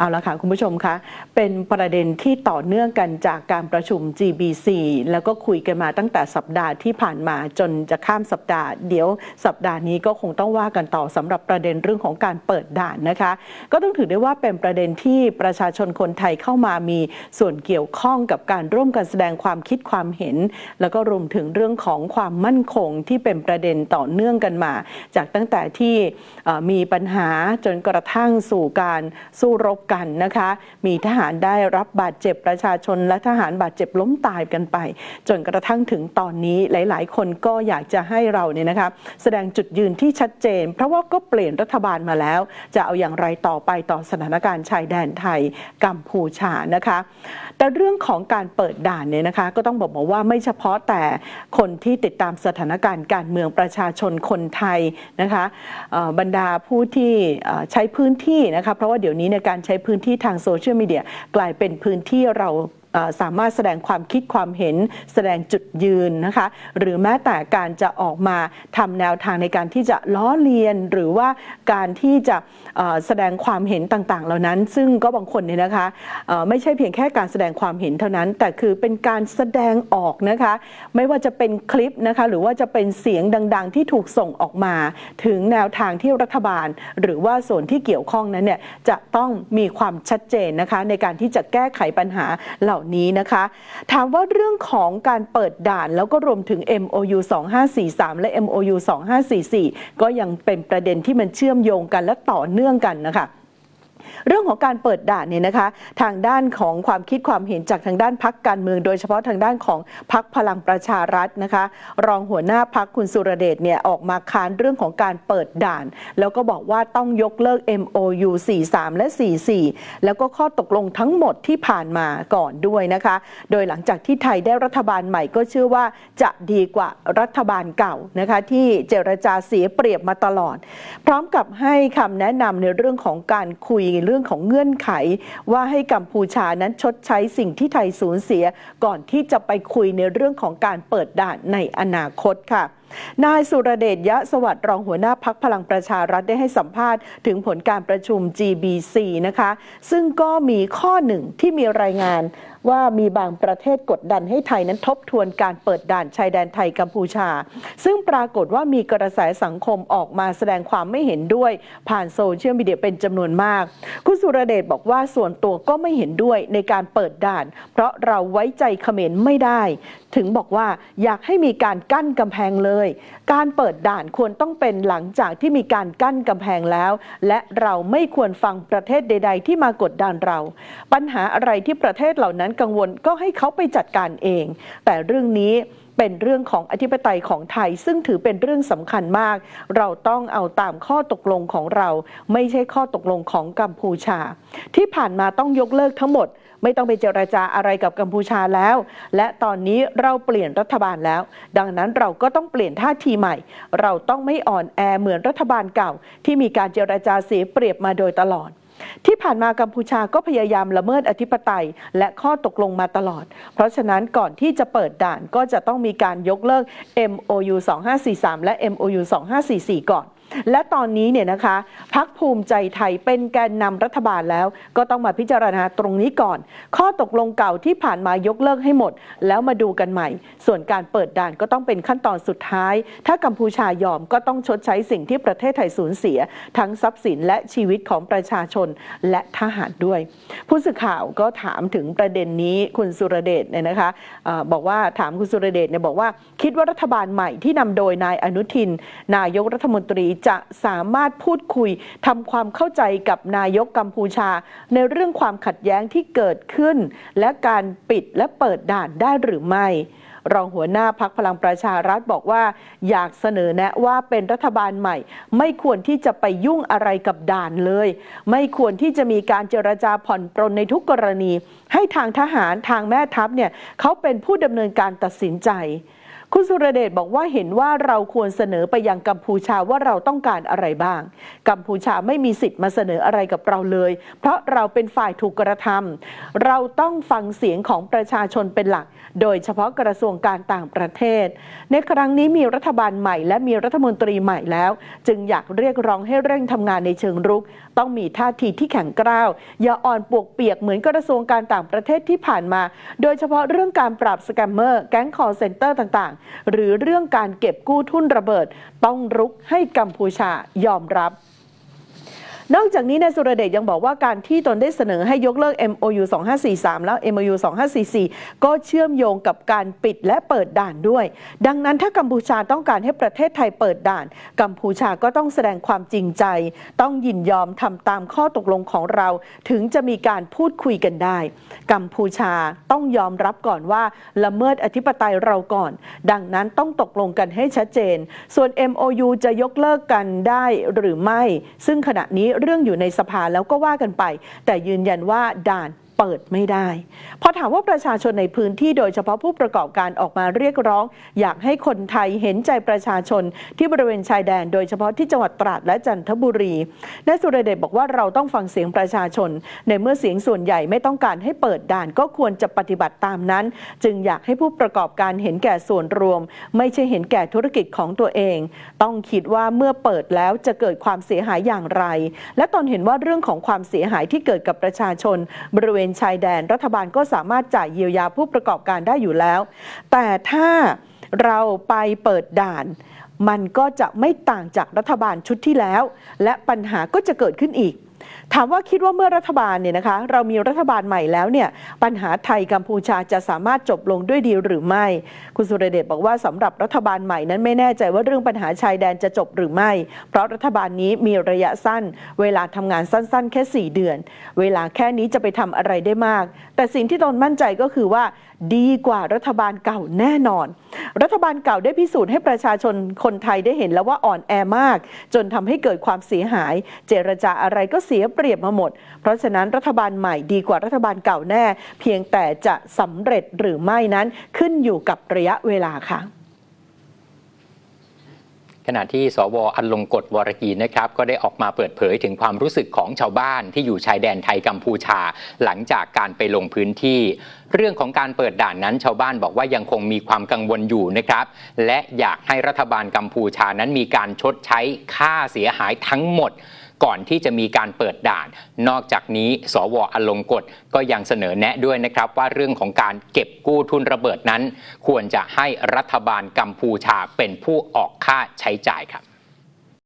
เอาละค่ะ คุณผู้ชมคะเป็นประเด็นที่ต่อเนื่องกันจากการประชุม GBC แล้วก็คุยกันมาตั้งแต่สัปดาห์ที่ผ่านมาจนจะข้ามสัปดาห์ เดี๋ยวสัปดาห์นี้ก็คงต้องว่ากันต่อสำหรับประเด็นเรื่องของการเปิดด่านนะคะ ก็ต้องถือได้ว่าเป็นประเด็นที่ประชาชนคนไทยเข้ามามีส่วนเกี่ยวข้องกับการร่วมกันแสดงความคิดความเห็น แล้วก็รวมถึงเรื่องของความมั่นคงที่เป็นประเด็นต่อเนื่องกันมา จากตั้งแต่ที่มีปัญหาจนกระทั่งสู่การสู้รบกันนะคะ มีทหารได้รับบาดเจ็บประชาชนและทหารบาดเจ็บล้มตายกันไป จนกระทั่งถึงตอนนี้หลาย ๆ คนก็อยากจะให้เราเนี่ยนะคะแสดงจุดยืนที่ชัดเจน เพราะว่าก็เปลี่ยนรัฐบาลมาแล้ว จะเอาอย่างไรต่อไปต่อสถานการณ์ชายแดนไทยกัมพูชานะคะ แต่เรื่องของการเปิดด่านเนี่ยนะคะ ก็ต้องบอกว่าไม่เฉพาะแต่คนที่ติดตามสถานการณ์การเมืองประชาชนคนไทยนะคะบรรดาผู้ที่ใช้พื้นที่นะคะเพราะว่าเดี๋ยวนี้ในการใช้พื้นที่ทางโซเชียลมีเดียกลายเป็นพื้นที่เรา สามารถแสดงความคิดความเห็นแสดงจุดยืนนะคะหรือแม้แต่การจะออกมาทำแนวทางในการที่จะล้อเลียนหรือว่าการที่จะแสดงความเห็นต่างๆ เหล่านั้น ซึ่งก็บางคนเนี่ยนะคะไม่ใช่เพียงแค่การแสดงความเห็นเท่านั้น แต่คือเป็นการแสดงออกนะคะไม่ว่าจะเป็นคลิปนะคะหรือว่าจะเป็นเสียงดัง ๆ ที่ถูกส่งออกมา ถึงแนวทางที่รัฐบาล หรือว่าส่วนที่เกี่ยวข้องนั้นเนี่ยจะต้องมีความชัดเจนนะคะในการที่จะแก้ไขปัญหาเหล่านี้นะคะ ถามว่าเรื่องของการเปิดด่านแล้วก็รวมถึง MOU 2543 และ MOU 2544 ก็ยังเป็นประเด็นที่มันเชื่อมโยงกันและต่อเนื่องกันนะคะ เรื่องของการเปิดด่านเนี่ยนะคะ ทางด้านของความคิดความเห็นจากทางด้านพักการเมือง โดยเฉพาะทางด้านของพักพลังประชารัฐนะคะ รองหัวหน้าพักคุณสุรเดชเนี่ยออกมาค้านเรื่องของการเปิดด่าน แล้วก็บอกว่าต้องยกเลิก MOU 43 และ 44 แล้วก็ข้อตกลงทั้งหมดที่ผ่านมาก่อนด้วยนะคะ โดยหลังจากที่ไทยได้รัฐบาลใหม่ก็เชื่อว่าจะดีกว่ารัฐบาลเก่านะคะที่เจรจาเสียเปรียบมาตลอด พร้อมกับให้คำแนะนำในเรื่องของการคุยเรื่องของเงื่อนไข ว่าให้กัมพูชานั้นชดใช้สิ่งที่ไทยสูญเสีย ก่อนที่จะไปคุยในเรื่องของการเปิดด่านในอนาคตค่ะนายสุรเดชยะสวัสดิ์รองหัวหน้าพักพลังประชารัฐได้ให้สัมภาษณ์ถึงผลการประชุม GBC นะคะ ซึ่งก็มีข้อหนึ่งที่มีรายงาน ว่ามีบางประเทศกดดันให้ไทยนั้นทบทวนการเปิดด่านชายแดนไทยกัมพูชา ซึ่งปรากฏว่ามีกระแสสังคมออกมาแสดงความไม่เห็นด้วย ผ่านโซเชียลมีเดียเป็นจำนวนมาก คุณสุรเดชบอกว่าส่วนตัวก็ไม่เห็นด้วยในการเปิดด่าน เพราะเราไว้ใจเขมรไม่ได้ ถึงบอกว่าอยากให้มีการกั้นกำแพงเลย การเปิดด่านควรต้องเป็นหลังจากที่มีการกั้นกำแพงแล้ว และเราไม่ควรฟังประเทศใด ๆ ที่มากดดันเรา ปัญหาอะไรที่ประเทศเหล่านั้นกังวลก็ให้เขาไปจัดการเอง แต่เรื่องนี้เป็นเรื่องของอธิปไตยของไทย ซึ่งถือเป็นเรื่องสำคัญมาก เราต้องเอาตามข้อตกลงของเรา ไม่ใช่ข้อตกลงของกัมพูชา ที่ผ่านมาต้องยกเลิกทั้งหมด ไม่ต้องไปเจรจาอะไรกับกัมพูชาแล้ว และตอนนี้เราเปลี่ยนรัฐบาลแล้ว ดังนั้นเราก็ต้องเปลี่ยนท่าทีใหม่ เราต้องไม่อ่อนแอเหมือนรัฐบาลเก่า ที่มีการเจรจาเสียเปรียบมาโดยตลอด ที่ผ่านมากัมพูชาก็พยายามละเมิดอธิปไตย และข้อตกลงมาตลอด เพราะฉะนั้นก่อนที่จะเปิดด่านก็จะต้องมีการยกเลิก MOU 2543 และ MOU 2544 ก่อน และตอนนี้เนี่ยนะคะพักภูมิใจไทยเป็นแกนนำรัฐบาลแล้ว ก็ต้องมาพิจารณาตรงนี้ก่อน ข้อตกลงเก่าที่ผ่านมายกเลิกให้หมด แล้วมาดูกันใหม่ ส่วนการเปิดด่านก็ต้องเป็นขั้นตอนสุดท้าย ถ้ากัมพูชายอมก็ต้องชดใช้สิ่งที่ประเทศไทยสูญเสีย ทั้งทรัพย์สินและชีวิตของประชาชนและทหารด้วย ผู้สื่อข่าวก็ถามถึงประเด็นนี้คุณสุรเดชเนี่ยนะคะออบอกว่าถามคุณสุรเดชเนี่ยบอกว่า คิดว่ารัฐบาลใหม่ที่นำโดยนายอนุทิน นายกรัฐมนตรีจะสามารถพูดคุยทำความเข้าใจกับนายกกัมพูชา ในเรื่องความขัดแย้งที่เกิดขึ้น และการปิดและเปิดด่านได้หรือไม่รองหัวหน้าพักพลังประชารัฐบอกว่า อยากเสนอแนะว่าเป็นรัฐบาลใหม่ ไม่ควรที่จะไปยุ่งอะไรกับด่านเลย ไม่ควรที่จะมีการเจรจาผ่อนปรนในทุกกรณี ให้ทางทหารทางแม่ทัพเนี่ยเขาเป็นผู้ดำเนินการตัดสินใจ คุณสุรเดชบอกว่าเห็นว่าเราควรเสนอไปยังกัมพูชาว่าเราต้องการอะไรบ้าง กัมพูชาไม่มีสิทธิ์มาเสนออะไรกับเราเลย เพราะเราเป็นฝ่ายถูกกระทำเราต้องฟังเสียงของประชาชนเป็นหลัก โดยเฉพาะกระทรวงการต่างประเทศ ในครั้งนี้มีรัฐบาลใหม่ และมีรัฐมนตรีใหม่แล้ว จึงอยากเรียกร้องให้เร่งทำงานในเชิงรุก ต้องมีท่าทีที่แข็งกร้าว อย่าอ่อนปวกเปียกเหมือนกระทรวงการต่างประเทศที่ผ่านมา โดยเฉพาะเรื่องการปราบสแกมเมอร์ แก๊งคอร์เซนเตอร์ต่างหรือเรื่องการเก็บกู้ทุนระเบิด ต้องรุกให้กัมพูชายอมรับ นอกจากนี้นายสุรเดชยังบอกว่าการที่ตนได้เสนอให้ยกเลิก MOU 2543 แล้ว MOU 2544 ก็เชื่อมโยงกับการปิดและเปิดด่านด้วย ดังนั้นถ้ากัมพูชาต้องการให้ประเทศไทยเปิดด่าน กัมพูชาก็ต้องแสดงความจริงใจ ต้องยินยอมทำตามข้อตกลงของเรา ถึงจะมีการพูดคุยกันได้ กัมพูชาต้องยอมรับก่อนว่าละเมิดอธิปไตยเราก่อน ดังนั้นต้องตกลงกันให้ชัดเจน ส่วน MOU จะยกเลิกกันได้หรือไม่ ซึ่งขณะนี้เรื่องอยู่ในสภาแล้วก็ว่ากันไป แต่ยืนยันว่าด่าน เปิดไม่ได้ พอถามว่าประชาชนในพื้นที่โดยเฉพาะผู้ประกอบการออกมาเรียกร้อง อยากให้คนไทยเห็นใจประชาชนที่บริเวณชายแดน โดยเฉพาะที่จังหวัดตราดและจันทบุรีนายสุรเดชบอกว่าเราต้องฟังเสียงประชาชน ในเมื่อเสียงส่วนใหญ่ไม่ต้องการให้เปิดด่านก็ควรจะปฏิบัติตามนั้น จึงอยากให้ผู้ประกอบการเห็นแก่ส่วนรวม ไม่ใช่เห็นแก่ธุรกิจของตัวเอง ต้องคิดว่าเมื่อเปิดแล้วจะเกิดความเสียหายอย่างไร และตอนเห็นว่าเรื่องของความเสียหายที่เกิดกับประชาชน บริเวณชายแดน รัฐบาลก็สามารถจ่ายเยียวยาผู้ประกอบการได้อยู่แล้ว แต่ถ้าเราไปเปิดด่านมันก็จะไม่ต่างจากรัฐบาลชุดที่แล้ว และปัญหาก็จะเกิดขึ้นอีก ถามว่าคิดว่าเมื่อรัฐบาลเนี่ยนะคะเรามีรัฐบาลใหม่แล้วเนี่ยปัญหาไทยกัมพูชาจะสามารถจบลงด้วยดีหรือไม่ คุณสุรเดชบอกว่าสำหรับรัฐบาลใหม่นั้นไม่แน่ใจว่าเรื่องปัญหาชายแดนจะจบหรือไม่ เพราะรัฐบาลนี้มีระยะสั้น เวลาทำงานสั้นๆ แค่ 4 เดือน เวลาแค่นี้จะไปทำอะไรได้มาก แต่สิ่งที่ตนมั่นใจก็คือว่าดีกว่ารัฐบาลเก่าแน่นอน รัฐบาลเก่าได้พิสูจน์ให้ประชาชนคนไทยได้เห็นแล้วว่าอ่อนแอมาก จนทำให้เกิดความเสียหาย เจรจาอะไรก็เสียยเปรียบมาหมด เพราะฉะนั้นรัฐบาลใหม่ดีกว่ารัฐบาลเก่าแน่ เพียงแต่จะสำเร็จหรือไม่นั้นขึ้นอยู่กับระยะเวลาค่ะขณะที่สวอันลงกฎวรกีนะครับก็ได้ออกมาเปิดเผยถึงความรู้สึกของชาวบ้านที่อยู่ชายแดนไทยกัมพูชา หลังจากการไปลงพื้นที่ เรื่องของการเปิดด่านนั้นชาวบ้านบอกว่ายังคงมีความกังวลอยู่นะครับ และอยากให้รัฐบาลกัมพูชานั้นมีการชดใช้ค่าเสียหายทั้งหมดก่อนที่จะมีการเปิดด่าน นอกจากนี้ สวอลงกฎก็ยังเสนอแนะด้วยนะครับ ว่าเรื่องของการเก็บกู้ทุนระเบิดนั้น ควรจะให้รัฐบาลกัมพูชาเป็นผู้ออกค่าใช้จ่ายครับ